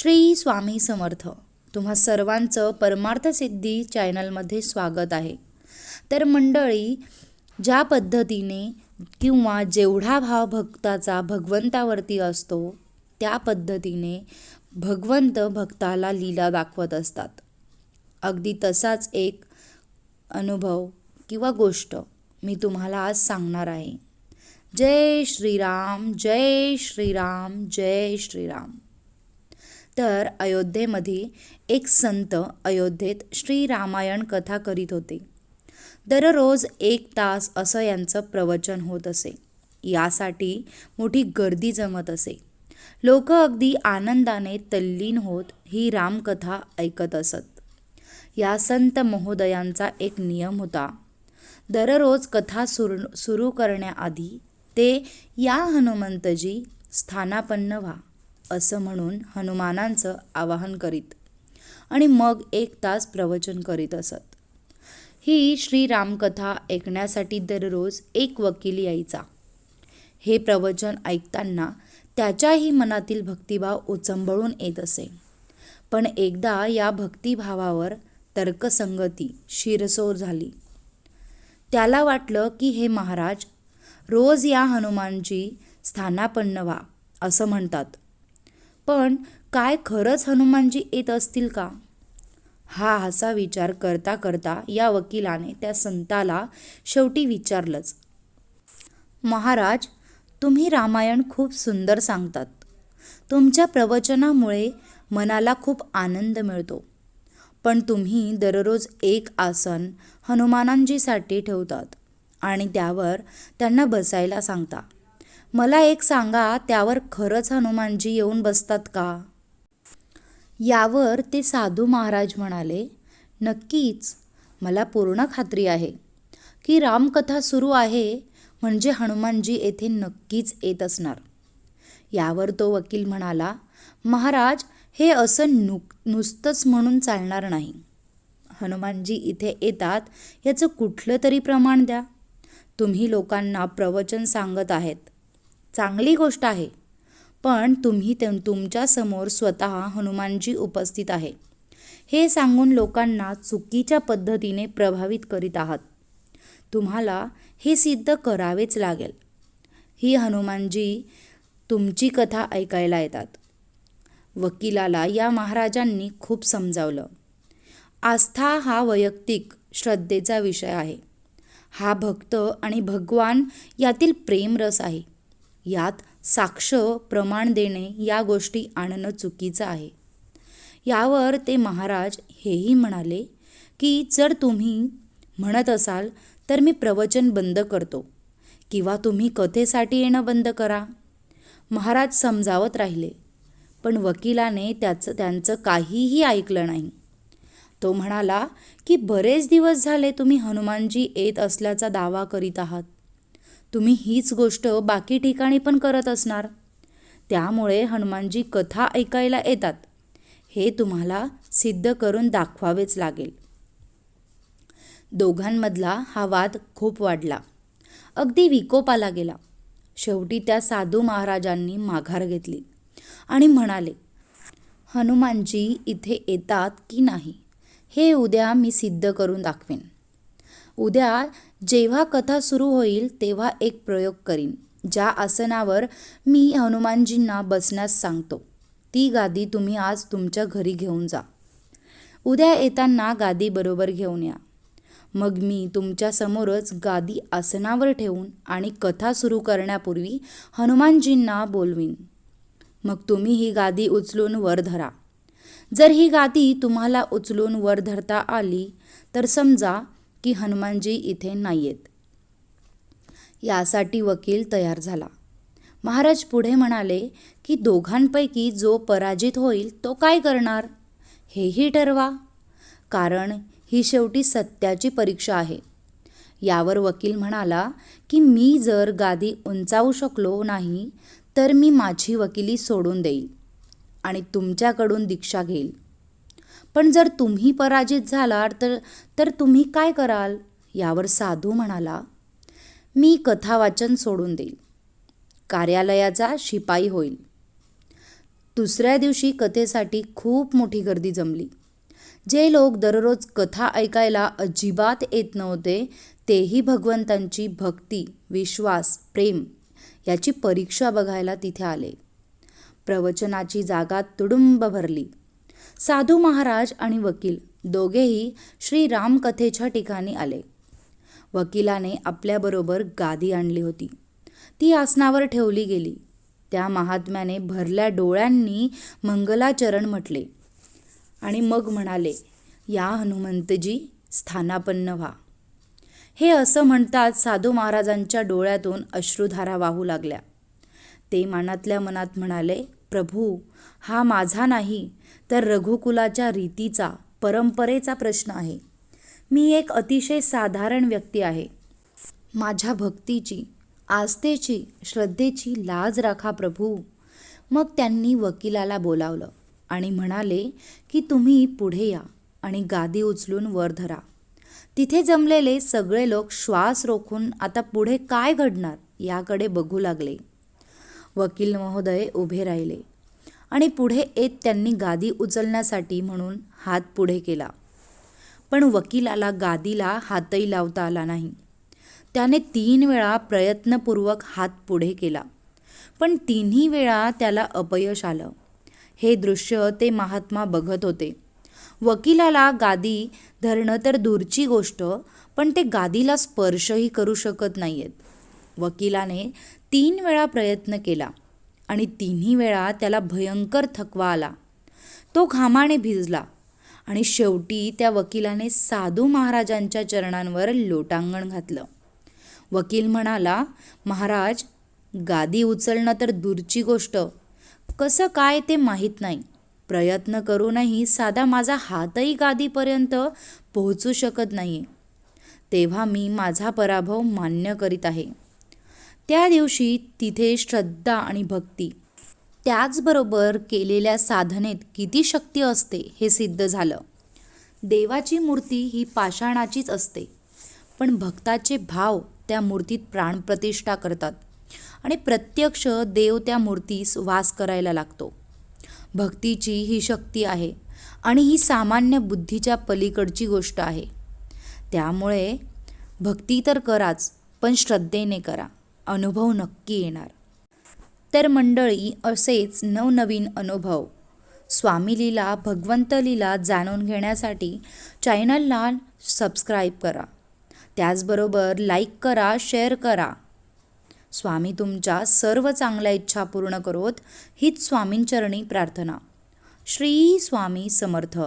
श्री स्वामी समर्थ. तुम्हा सर्वांचं परमार्थसिद्धी चॅनलमध्ये स्वागत आहे. तर मंडळी ज्या पद्धतीने किंवा जेवढा भाव भक्ताचा भगवंतावरती असतो त्या पद्धतीने भगवंत भक्ताला लीला दाखवत असतात. अगदी तसाच एक अनुभव किंवा गोष्ट मी तुम्हाला आज सांगणार आहे. जय श्रीराम जय श्रीराम जय श्रीराम. तर अयोध्येमध्ये एक संत अयोध्येत श्रीरामायण कथा करीत होते. दररोज एक तास असं यांचं प्रवचन होत असे. यासाठी मोठी गर्दी जमत असे. लोक अगदी आनंदाने तल्लीन होत ही रामकथा ऐकत असत. या संत महोदयांचा एक नियम होता. दररोज कथा सुरू सुरू करण्याआधी ते या हनुमंतजी स्थानापन्न व्हा. असं म्हणून हनुमानांचं आवाहन करीत आणि मग एक तास प्रवचन करीत असत. ही श्रीरामकथा ऐकण्यासाठी दररोज एक वकील यायचा. हे प्रवचन ऐकताना त्याच्याही मनातील भक्तिभाव उचंबळून येत असे. पण एकदा या भक्तिभावावर तर्कसंगती शिरसोर झाली. त्याला वाटलं की हे महाराज रोज या हनुमानजी स्थानापन्न व्हा असं म्हणतात. पण काय खरंच हनुमानजी येत असतील का? हा असा विचार करता करता या वकिलाने त्या संताला शेवटी विचारलंच. महाराज तुम्ही रामायण खूप सुंदर सांगतात. तुमच्या प्रवचनामुळे मनाला खूप आनंद मिळतो. पण तुम्ही दररोज एक आसन हनुमानांजीसाठी ठेवतात आणि त्यावर त्यांना बसायला सांगता. मला एक सांगा त्यावर खरंच हनुमानजी येऊन बसतात का? यावर ते साधू महाराज म्हणाले नक्कीच. मला पूर्ण खात्री आहे की रामकथा सुरू आहे म्हणजे हनुमानजी येथे नक्कीच येत असणार. यावर तो वकील म्हणाला महाराज हे असं नु नुसतंच म्हणून चालणार नाही. हनुमानजी इथे येतात याचं कुठलं तरी प्रमाण द्या. तुम्ही लोकांना प्रवचन सांगत आहेत. चांगली गोष्ट आहे. पण तुम्ही ते तुमच्यासमोर स्वतः हनुमानजी उपस्थित आहे. हे सांगून लोकांना चुकीच्या पद्धतीने प्रभावित करीत आहात. तुम्हाला हे सिद्ध करावेच लागेल. ही हनुमानजी तुमची कथा ऐकायला येतात. वकिलाला या महाराजांनी खूप समजावलं. आस्था हा वैयक्तिक श्रद्धेचा विषय आहे. हा भक्त आणि भगवान यातील प्रेमरस आहे. यात साक्ष प्रमाण देणे या गोष्टी आणणं चुकीचं आहे. यावर ते महाराज हेही म्हणाले की जर तुम्ही म्हणत असाल तर मी प्रवचन बंद करतो किंवा तुम्ही कथेसाठी येणं बंद करा. महाराज समजावत राहिले पण वकिलाने त्याचं त्यांचं काहीही ऐकलं नाही. तो म्हणाला की बरेच दिवस झाले तुम्ही हनुमानजी येत असल्याचा दावा करीत आहात. तुम्ही हीच गोष्ट बाकी ठिकाणी पण करत असणार. त्यामुळे हनुमानजी कथा ऐकायला येतात. हे तुम्हाला सिद्ध करून दाखवावेच लागेल. दोघांमधला हा वाद खूप वाढला. अगदी विकोपाला गेला. शेवटी त्या साधू महाराजांनी माघार घेतली आणि म्हणाले हनुमानजी इथे येतात की नाही? हे उद्या मी सिद्ध करून दाखवेन. उद्या जेव्हा कथा सुरू होईल तेव्हा एक प्रयोग करीन ज्या आसनावर मी हनुमानजींना बसण्यास सांगतो. ती गादी तुम्ही आज तुमच्या घरी घेऊन जा. उद्या येताना गादी बरोबर घेऊन या. मग मी तुमच्यासमोरच गादी आसनावर ठेवून आणि कथा सुरू करण्यापूर्वी हनुमानजींना बोलवीन. मग तुम्ही ही गादी उचलून वर धरा. जर ही गादी तुम्हाला उचलून वर धरता आली तर समजा की हनुमानजी इथे नाही आहेत यासाठी वकील तयार झाला. महाराज पुढे म्हणाले की दोघांपैकी जो पराजित होईल तो काय करणार? हेही ठरवा. कारण ही शेवटी सत्याची परीक्षा आहे. यावर वकील म्हणाला की मी जर गादी उंचावू शकलो नाही तर मी माझी वकिली सोडून देईल आणि तुमच्याकडून दीक्षा घेईल. पण जर तुम्ही पराजित झालात तर तर तुम्ही काय कराल? यावर साधू म्हणाला मी कथावाचन सोडून देईल कार्यालयाचा शिपाई होईल दुसऱ्या दिवशी कथेसाठी खूप मोठी गर्दी जमली. जे लोक दररोज कथा ऐकायला अजिबात येत नव्हते तेही भगवंतांची भक्ती विश्वास प्रेम याची परीक्षा बघायला तिथे आले. प्रवचनाची जागा तुडुंब भरली. साधू महाराज आणि वकील दोघेही श्रीरामकथेच्या ठिकाणी आले. वकिलाने आपल्याबरोबर गादी आणली होती. ती आसनावर ठेवली गेली. त्या महात्म्याने भरल्या डोळ्यांनी मंगलाचरण म्हटले. आणि मग म्हणाले या हनुमंतजी स्थानापन्न व्हा. हे असं म्हणतात साधू महाराजांच्या डोळ्यातून अश्रुधारा वाहू लागल्या. ते मनातल्या मनात म्हणाले प्रभू हा माझा नाही तर रघुकुलाच्या रीतीचा परंपरेचा प्रश्न आहे. मी एक अतिशय साधारण व्यक्ती आहे. माझ्या भक्तीची आस्थेची श्रद्धेची लाज राखा प्रभू. मग त्यांनी वकिलाला बोलावलं आणि म्हणाले की तुम्ही पुढे या आणि गादी उचलून वर धरा. तिथे जमलेले सगळे लोक श्वास रोखून आता पुढे काय घडणार याकडे बघू लागले. वकील महोदय उभे राहिले आणि पुढे येत त्यांनी गादी उचलण्यासाठी म्हणून हात पुढे केला. पण वकिलाला गादीला हातही लावता आला नाही. त्याने तीन वेळा प्रयत्नपूर्वक हात पुढे केला. पण तिन्ही वेळा त्याला अपयश आलं. हे दृश्य ते महात्मा बघत होते. वकिलाला गादी धरणं तर दूरची गोष्ट पण ते गादीला स्पर्शही करू शकत नाही आहेत वकिलाने तीन वेळा प्रयत्न केला आणि तिन्ही वेळा त्याला भयंकर थकवा आला. तो घामाने भिजला आणि शेवटी त्या वकिलाने साधू महाराजांच्या चरणांवर लोटांगण घातलं. वकील म्हणाला महाराज गादी उचलणं तर दूरची गोष्ट. कसं काय ते माहीत नाही. प्रयत्न करूनही साधा माझा हातही गादीपर्यंत पोहोचू शकत नाही. तेव्हा मी माझा पराभव मान्य करीत आहे. त्या दिवशी तिथे श्रद्धा आणि भक्ती. त्याचबरोबर केलेल्या साधनेत किती शक्ती असते हे सिद्ध झालं. देवाची मूर्ती ही पाषाणाचीच असते. पण भक्ताचे भाव त्या मूर्तीत प्राणप्रतिष्ठा करतात. आणि प्रत्यक्ष देव त्या मूर्तीस वास करायला लागतो. भक्तीची ही शक्ती आहे आणि ही सामान्य बुद्धीच्या पलीकडची गोष्ट आहे. त्यामुळे भक्ती तर कराच पण श्रद्धेने करा. अनुभव नक्की येणार. तर मंडळी असेच नवनवीन अनुभव. स्वामीलीला भगवंतलीला जाणून घेण्यासाठी चॅनलला सबस्क्राईब करा. त्याचबरोबर लाईक करा शेअर करा. स्वामी तुमच्या सर्व चांगल्या इच्छा पूर्ण करोत हीच स्वामींचरणी प्रार्थना. श्री स्वामी समर्थ.